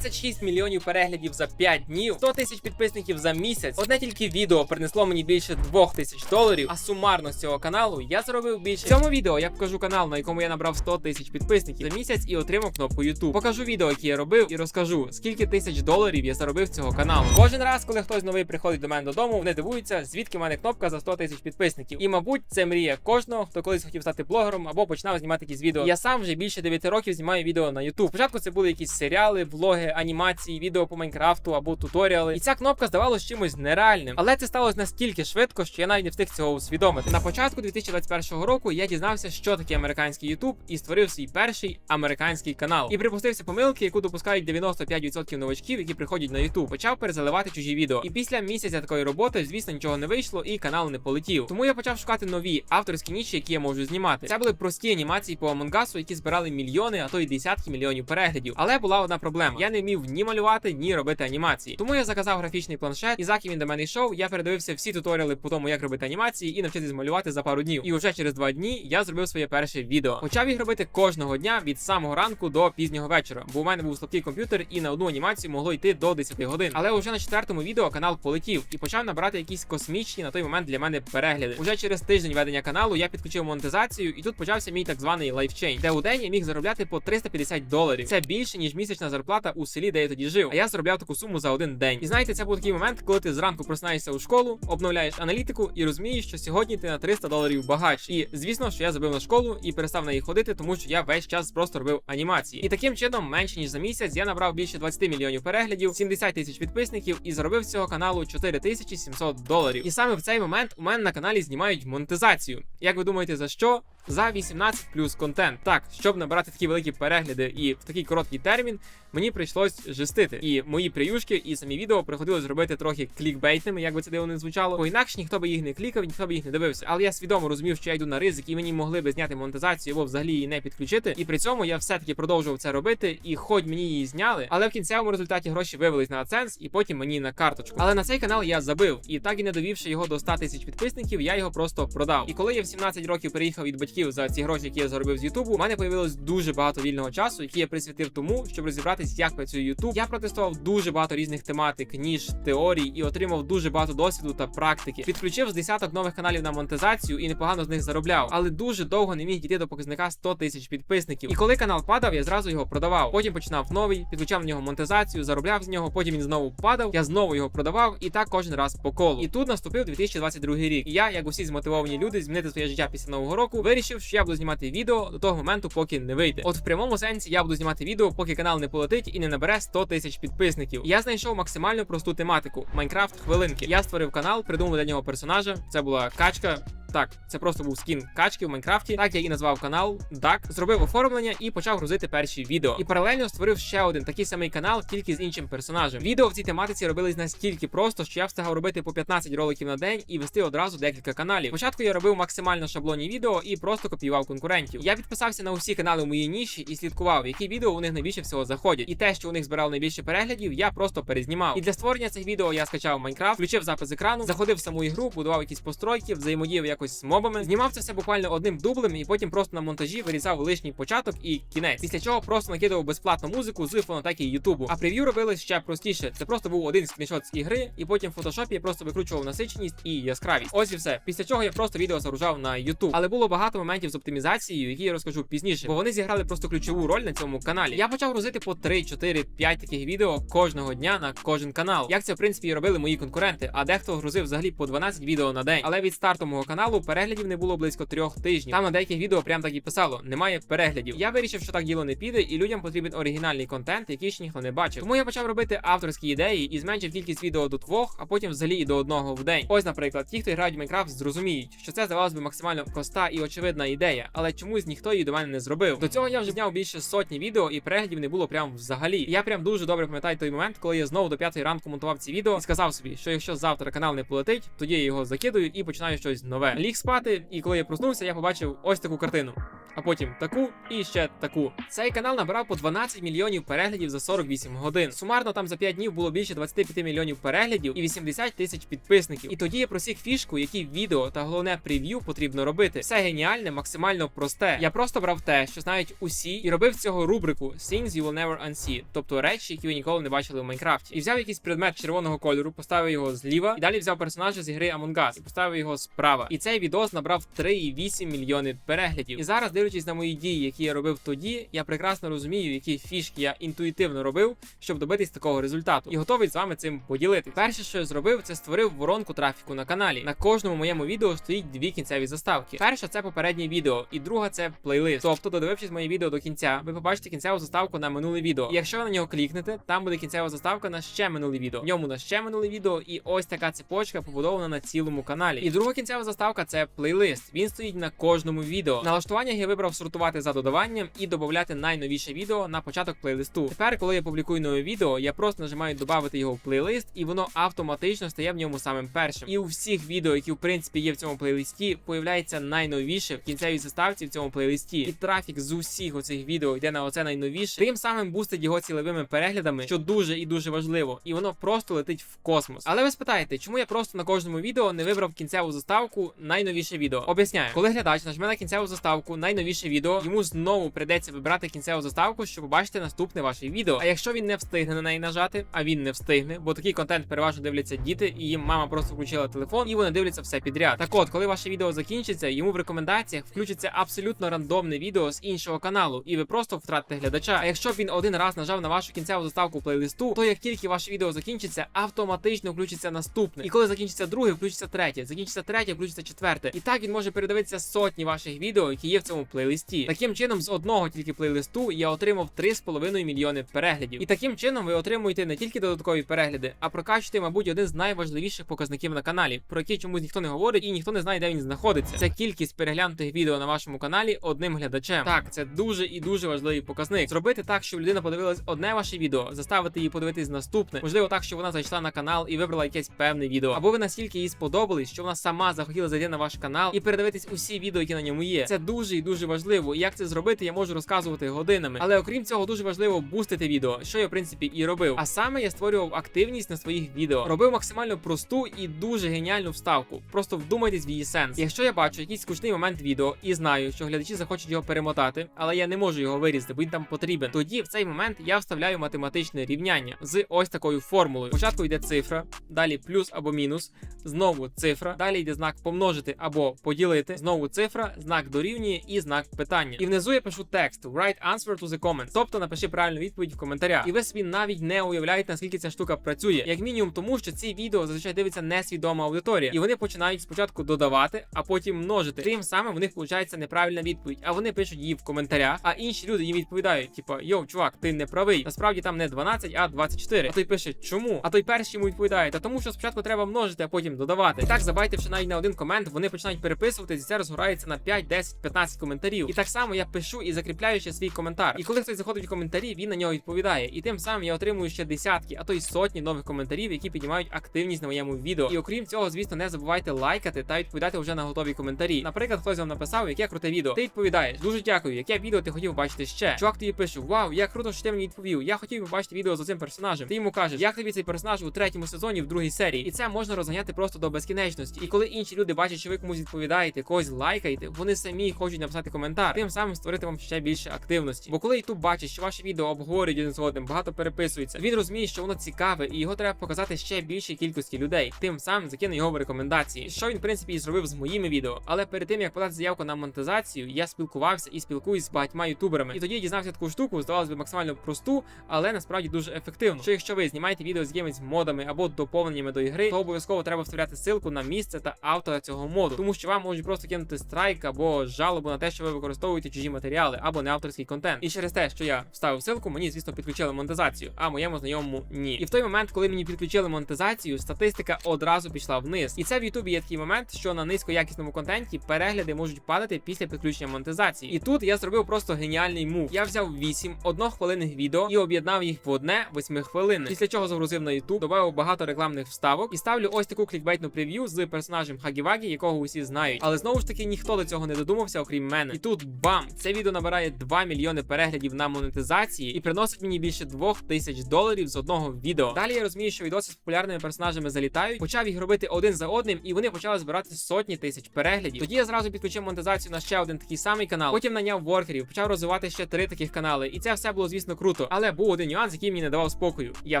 26 мільйонів переглядів за 5 днів, 100 тисяч підписників за місяць. Одне тільки відео принесло мені більше 2 тисяч доларів. А сумарно з цього каналу я заробив більше. В цьому відео я покажу канал, на якому я набрав 100 тисяч підписників за місяць і отримав кнопку YouTube. Покажу відео, які я робив, і розкажу, скільки тисяч доларів я заробив цього каналу. Кожен раз, коли хтось новий приходить до мене додому, вони дивуються, звідки в мене кнопка за 100 тисяч підписників. І мабуть, це мрія кожного, хто колись хотів стати блогером або починав знімати якісь відео. Я сам вже більше 9 років знімаю відео на YouTube. Спочатку це були якісь серіали, влоги, анімації, відео по Майнкрафту або туторіали. І ця кнопка здавалось чимось нереальним. Але це сталося настільки швидко, що я навіть не встиг цього усвідомити. На початку 2021 року я дізнався, що таке американський YouTube, і створив свій перший американський канал. І припустився помилки, яку допускають 95% новачків, які приходять на YouTube. Почав перезаливати чужі відео. І після місяця такої роботи, звісно, нічого не вийшло, і канал не полетів. Тому я почав шукати нові авторські ніші, які я можу знімати. Це були прості анімації по Among Us, які збирали мільйони, а то й десятки мільйонів переглядів. Але була одна проблема: я не вмів ні малювати, ні робити анімації. Тому я заказав графічний планшет, і заки він до мене йшов, я передивився всі туторіали по тому, як робити анімації, і навчитись малювати за пару днів. І вже через два дні я зробив своє перше відео. Почав їх робити кожного дня від самого ранку до пізнього вечора, бо у мене був слабкий комп'ютер, і на одну анімацію могло йти до 10 годин. Але вже на четвертому відео канал полетів і почав набирати якісь космічні на той момент для мене перегляди. Уже через тиждень ведення каналу я підключив монетизацію, і тут почався мій так званий лайфчейн, де у день я міг заробляти по 350 доларів. Це більше ніж місячна зарплата у селі, де я тоді жив. А я заробляв таку суму за один день. І знаєте, це був такий момент, коли ти зранку просинаєшся у школу, обновляєш аналітику і розумієш, що сьогодні ти на 300 доларів багач. І звісно, що я забив на школу і перестав на її ходити, тому що я весь час просто робив анімації. І таким чином, менше ніж за місяць, я набрав більше 20 мільйонів переглядів, 70 тисяч підписників і заробив з цього каналу 4700 доларів. І саме в цей момент у мене на каналі знімають монетизацію. Як ви думаєте, за що? За 18 плюс контент. Так, щоб набрати такі великі перегляди і в такий короткий термін, мені прийшлось жестити. І мої приюшки, і самі відео приходилось зробити трохи клікбейтними, як би це дивно не звучало. Бо інакше ніхто би їх не клікав, ніхто би їх не дивився. Але я свідомо розумів, що я йду на ризик, і мені могли би зняти монетизацію або взагалі її не підключити. І при цьому я все-таки продовжував це робити. І хоч мені її зняли, але в кінцевому результаті гроші вивелись на AdSense і потім мені на карточку. Але на цей канал я забив. І так і не довівши його до 100 тисяч підписників, я його просто продав. І коли я в 17 років переїхав від батьків за ці гроші, які я заробив з Ютубу, у мене появилось дуже багато вільного часу, який я присвятив тому, щоб розібратись, як працює Ютуб. Я протестував дуже багато різних тематик, ніж теорій, і отримав дуже багато досвіду та практики. Підключив з десяток нових каналів на монетизацію і непогано з них заробляв, але дуже довго не міг дійти до показника 100 тисяч підписників. І коли канал падав, я зразу його продавав. Потім починав новий, підключав на нього монетизацію, заробляв з нього. Потім він знову падав. Я знову його продавав, і так кожен раз по колу. І тут наступив 2022 рік. І я, як усі змотивовані люди, змінити своє життя після нового року, вирішив, що я буду знімати відео до того моменту, поки не вийде. От в прямому сенсі я буду знімати відео, поки канал не полетить і не набере 100 тисяч підписників. Я знайшов максимально просту тематику Майнкрафт хвилинки. Я створив канал, придумав для нього персонажа. Це була качка. Так, це просто був скін качки в Майнкрафті. Так я і назвав канал Дак. Зробив оформлення і почав грузити перші відео. І паралельно створив ще один такий самий канал, тільки з іншим персонажем. Відео в цій тематиці робились настільки просто, що я встигав робити по 15 роликів на день і вести одразу декілька каналів. Спочатку я робив максимально шаблонні відео і просто копіював конкурентів. Я підписався на усі канали в моїй ніші і слідкував, які відео у них найбільше всього заходять. І те, що у них збирало найбільше переглядів, я просто перезнімав. І для створення цих відео я скачав Майнкрафт, включив запис екрану, заходив в саму ігру, будував якісь постройки, взаємодіяв якось з мобами. Знімав це все буквально одним дублем, і потім просто на монтажі вирізав лишній початок і кінець. Після чого просто накидував безплатну музику з фонотеки Ютубу. А прев'ю робили ще простіше. Це просто був один скріншот з ігри, і потім в фотошопі я просто викручував насиченість і яскравість. Ось і все. Після чого я просто відео загружав на YouTube. Але було багато моментів з оптимізацією, які я розкажу пізніше, бо вони зіграли просто ключову роль на цьому каналі. Я почав грузити по 3, 4, 5 таких відео кожного дня на кожен канал. Як це в принципі робили мої конкуренти, а дехто грузив взагалі по 12 відео на день. Але від старту мого каналу переглядів не було близько трьох тижнів. Там на деяких відео прям так і писало: немає переглядів. Я вирішив, що так діло не піде, і людям потрібен оригінальний контент, який ще ніхто не бачив. Тому я почав робити авторські ідеї і зменшив кількість відео до двох, а потім взагалі і до одного в день. Ось, наприклад, ті, хто грають в Майнкрафт, зрозуміють, що це здавалось би максимально проста і очевидна ідея, але чомусь ніхто її до мене не зробив. До цього я вже зняв більше сотні відео, і переглядів не було прям взагалі. Я прям дуже добре пам'ятаю той момент, коли я знову до п'ятої ранку монтував ці відео і сказав собі, що якщо завтра канал не полетить, тоді я його закидую і починаю щось нове. Ліг спати, і коли я проснувся, я побачив ось таку картину. А потім таку і ще таку. Цей канал набрав по 12 мільйонів переглядів за 48 годин. Сумарно там за 5 днів було більше 25 мільйонів переглядів і 80 тисяч підписників. І тоді я просік фішку, які відео та головне прев'ю потрібно робити. Все геніальне, максимально просте. Я просто брав те, що знають усі, і робив цього рубрику Things you will never unsee, тобто речі, які ви ніколи не бачили в Майнкрафті. І взяв якийсь предмет червоного кольору, поставив його зліва, і далі взяв персонажа з ігри Among Us і поставив його справа. І цей відос набрав 3,8 мільйони переглядів. І зараз, дивлячись на мої дії, які я робив тоді, я прекрасно розумію, які фішки я інтуїтивно робив, щоб добитись такого результату. І готовий з вами цим поділитися. Перше, що я зробив, це створив воронку трафіку на каналі. На кожному моєму відео стоїть дві кінцеві заставки. Перша це попереднє відео, і друга це плейлист. Тобто, додивившись моє відео до кінця, ви побачите кінцеву заставку на минуле відео. І якщо ви на нього клікнете, там буде кінцева заставка на ще минуле відео. В ньому на ще минуле відео, і ось така цепочка побудована на цілому каналі. І друга кінцева заставка це плейлист. Він стоїть на кожному відео. Налаштування я вибрав сортувати за додаванням і додати найновіше відео на початок плейлисту. Тепер, коли я публікую нове відео, я просто нажимаю додати його в плейлист, і воно автоматично стає в ньому самим першим. І у всіх відео, які в принципі є в цьому плейлисті, появляється найновіше в кінцевій заставці в цьому плейлисті. І трафік з усіх оцих відео йде на оце найновіше. Тим самим бустить його цілевими переглядами, що дуже і дуже важливо, і воно просто летить в космос. Але ви спитаєте, чому я просто на кожному відео не вибрав кінцеву заставку найновіше відео? Об'ясняю, коли глядач нажме на кінцеву заставку найновіше відео, йому знову прийдеться вибрати кінцеву заставку, щоб побачити наступне ваше відео. А якщо він не встигне на неї нажати, а він не встигне, бо такий контент переважно дивляться діти, і їм мама просто включила телефон, і вони дивляться все підряд. Так от, коли ваше відео закінчиться, йому в рекомендаціях включиться абсолютно рандомне відео з іншого каналу, і ви просто втратите глядача. А якщо б він один раз нажав на вашу кінцеву заставку плейлисту, то як тільки ваше відео закінчиться, автоматично включиться наступне. І коли закінчиться друге, включиться третє, закінчиться третє, включиться четверте. І так він може передивитися сотні ваших відео, які є в цьому плейлисті. Таким чином, з одного тільки плейлисту я отримав 3,5 мільйони переглядів. І таким чином ви отримуєте не тільки додаткові перегляди, а прокачуєте, мабуть, один з найважливіших показників на каналі, про який чомусь ніхто не говорить і ніхто не знає, де він знаходиться. Це кількість переглянутих відео на вашому каналі одним глядачем. Так, це дуже і дуже важливий показник. Зробити так, щоб людина подивилась одне ваше відео, заставити її подивитись наступне. Можливо, так, що вона зайшла на канал і вибрала якесь певне відео. Або ви настільки їй сподобались, що вона сама захотіла зайти на ваш канал і передивитись усі відео, які на ньому є. Це дуже і дуже важливо. Як це зробити, я можу розказувати годинами. Але окрім цього, дуже важливо бустити відео, що я в принципі і робив. А саме я створював активність на своїх відео, робив максимально просту і дуже геніальну вставку. Просто вдумайтесь в її сенс. Якщо я бачу якийсь скучний момент відео і знаю, що глядачі захочуть його перемотати, але я не можу його вирізати, бо він там потрібен. Тоді в цей момент я вставляю математичне рівняння з ось такою формулою. Спочатку йде цифра, далі плюс або мінус, знову цифра, далі йде знак помножити або поділити, знову цифра, знак дорівнює і знак питання. І внизу я пишу текст Write answer to the comments, тобто напиши правильну відповідь в коментарях. І ви собі навіть не уявляєте, наскільки ця штука працює, як мінімум, тому що ці відео зазвичай дивиться несвідома аудиторія, і вони починають спочатку додавати, а потім множити. Тим самим в них виходить неправильна відповідь, а вони пишуть її в коментарях. А інші люди їм відповідають: типа йоу, чувак, ти не правий. Насправді там не 12, а 24. А той пише, чому? А той перший йому відповідає, та тому що спочатку треба множити, а потім додавати. І так забайте забайтивши навіть на один комент, вони починають переписуватись, і це розгорається на 5, 10, 15 коментарів. І так само я пишу і закріпляю ще свій коментар. І коли хтось заходить в коментарі, він на нього відповідає. І тим самим я отримую ще десятки, а то й сотні нових коментарів, які піднімають активність на моєму відео. І окрім цього, звісно, не забувайте лайкати та відповідати вже на готові коментарі. Наприклад, хтось вам написав, яке круте відео. Ти відповідаєш. Дуже дякую, яке відео ти хотів бачити ще. Чувак тобі пише: Вау, як круто, що ти мені відповів. Я хотів побачити відео з цим персонажем. Ти йому кажеш, як тобі цей персонаж у третьому сезоні в другій серії. І це можна розганяти просто до безкінечності. І коли інші люди бачать, що ви комусь відповідаєте, когось лайкаєте, вони самі хочуть написати коментар, тим самим створити вам ще більше активності. Бо коли YouTube бачить, що ваше відео обговорюють один з одним, багато переписується, він розуміє, що воно цікаве, і його треба показати ще більшій кількості людей. Тим самим закине його в рекомендації. Що він в принципі і зробив з моїми відео. Але перед тим як подати заявку на монетизацію, я спілкувався і спілкуюсь з багатьма ютуберами. І тоді дізнався таку штуку, здавалось би максимально просту, але насправді дуже ефективну. Що якщо ви знімаєте відео з якимись модами або доповненнями до ігри, то обов'язково треба вставляти ссылку на місце та автора цього моду, тому що вам можуть просто кинути страйк або жалобу на те, що ви використовуєте чужі матеріали або не авторський контент. І через те, що я вставив ссылку, мені звісно підключили монетизацію, а моєму знайомому ні. І в той момент, коли мені підключили монетизацію, статистика одразу пішла вниз. І це в Ютубі є такий момент, що на низькоякісному контенті перегляди можуть падати після підключення монетизації. І тут я зробив просто геніальний мув. Я взяв 8 однохвилинних відео і об'єднав їх в одне 8 хвилин. Після чого загрузив на YouTube, додав багато рекламних вставок і ставлю ось таку клікбейтну прев'ю з персонажем Хагівагі, якого усі знають. Але знову ж таки ніхто до цього не додумався, окрім мене. І тут бам! Це відео набирає 2 мільйони переглядів на монетизації і приносить мені більше 2 тисяч доларів з одного відео. Далі я розумію, що відоси з популярними персонажами залітають, почав їх робити один за одним, і вони почали збирати сотні тисяч переглядів. Тоді я зразу підключив монетизацію на ще один такий самий канал. Потім наняв воркерів, почав розвивати ще три таких канали. І це все було, звісно, круто. Але був один нюанс, який мені не давав спокою. Я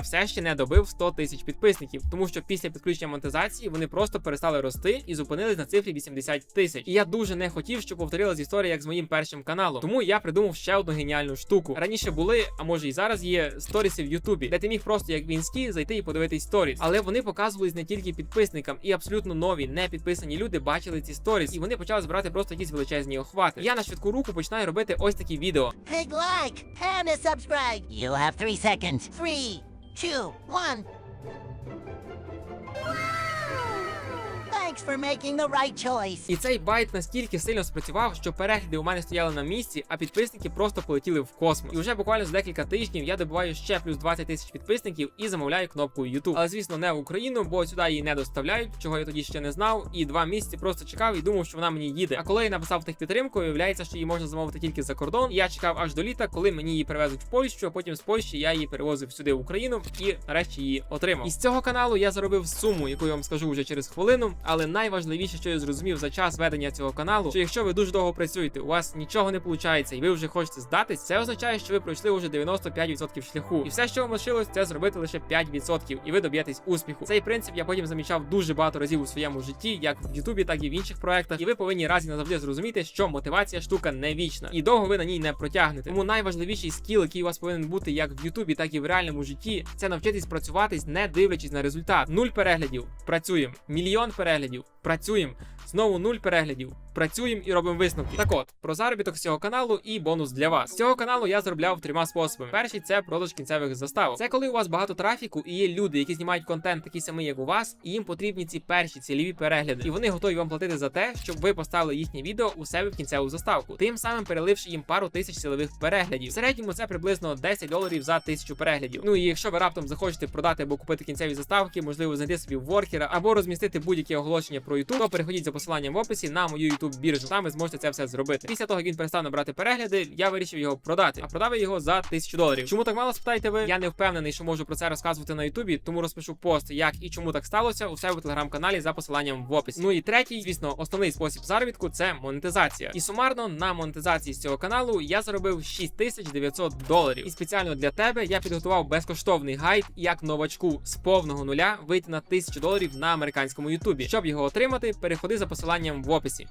все ще не добив 100 тисяч підписників, тому що після підключення монетизації вони просто перестали рости і зупинились на цифрі 80 тисяч. І я дуже не хотів, щоб повторилась історія як з моїм першим каналом. Тому я придумав ще одну геніальну штуку. Раніше були, а може і зараз є сторіси в Ютубі, де ти міг просто як в інсті зайти і подивитись сторіс. Але вони показувались не тільки підписникам, і абсолютно нові, не підписані люди бачили ці сторіс, і вони почали збирати просто якісь величезні охвати. Я на швидку руку починаю робити ось такі відео. Big like and a subscribe. You have three seconds. Three, two, one. Thanks for making the right choice. І цей байт настільки сильно спрацював, що перегляди у мене стояли на місці, а підписники просто полетіли в космос. І вже буквально за декілька тижнів я добиваю ще плюс 20 тисяч підписників і замовляю кнопку YouTube. Але звісно, не в Україну, бо сюди її не доставляють, чого я тоді ще не знав. І два місяці просто чекав і думав, що вона мені їде. А коли я написав техпідтримку, виявляється, що її можна замовити тільки за кордон. І я чекав аж до літа, коли мені її перевезуть в Польщу, а потім з Польщі я її перевозив сюди в Україну і нарешті її отримав. І з цього каналу я заробив суму, яку я вам скажу вже через хвилину. Але найважливіше, що я зрозумів за час ведення цього каналу, що якщо ви дуже довго працюєте, у вас нічого не виходить, і ви вже хочете здатись, це означає, що ви пройшли вже 95% шляху. І все, що вам лишилось, це зробити лише 5%, і ви доб'єтесь успіху. Цей принцип я потім замічав дуже багато разів у своєму житті, як в Ютубі, так і в інших проектах. І ви повинні раз і назавжди зрозуміти, що мотивація штука не вічна, і довго ви на ній не протягнете. Тому найважливіший скіл, який у вас повинен бути як в Ютубі, так і в реальному житті, це навчитись працюватись, не дивлячись на результат. Нуль переглядів, працюємо. Мільйон переглядів, працюємо. Знову нуль переглядів. Працюємо і робимо висновки. Так от про заробіток цього каналу і бонус для вас. З цього каналу я заробляв трьома способами. Перший це продаж кінцевих заставок. Це коли у вас багато трафіку і є люди, які знімають контент такий самий, як у вас, і їм потрібні ці перші цільові перегляди. І вони готові вам платити за те, щоб ви поставили їхнє відео у себе в кінцеву заставку, тим самим переливши їм пару тисяч силових переглядів. В середньому це приблизно 10 доларів за тисячу переглядів. Ну і якщо ви раптом захочете продати або купити кінцеві заставки, можливо, знайти собі воркера або розмістити будь-яке оголошення про YouTube, то переходіть за посиланням в описі на мою YouTube біржу. Там ви зможете це все зробити. Після того, як він перестав набрати перегляди, я вирішив його продати. А продав його за тисячу доларів. Чому так мало спитаєте ви? Я не впевнений, що можу про це розказувати на Ютубі, тому розпишу пост, як і чому так сталося у себе в телеграм-каналі за посиланням в описі. Ну і третій, звісно, основний спосіб заробітку це монетизація. І сумарно на монетизації з цього каналу я заробив 6900 доларів. І спеціально для тебе я підготував безкоштовний гайд, як новачку з повного нуля вийти на 1000 доларів на американському Ютубі. Щоб його отримати, переходи за посиланням в описі.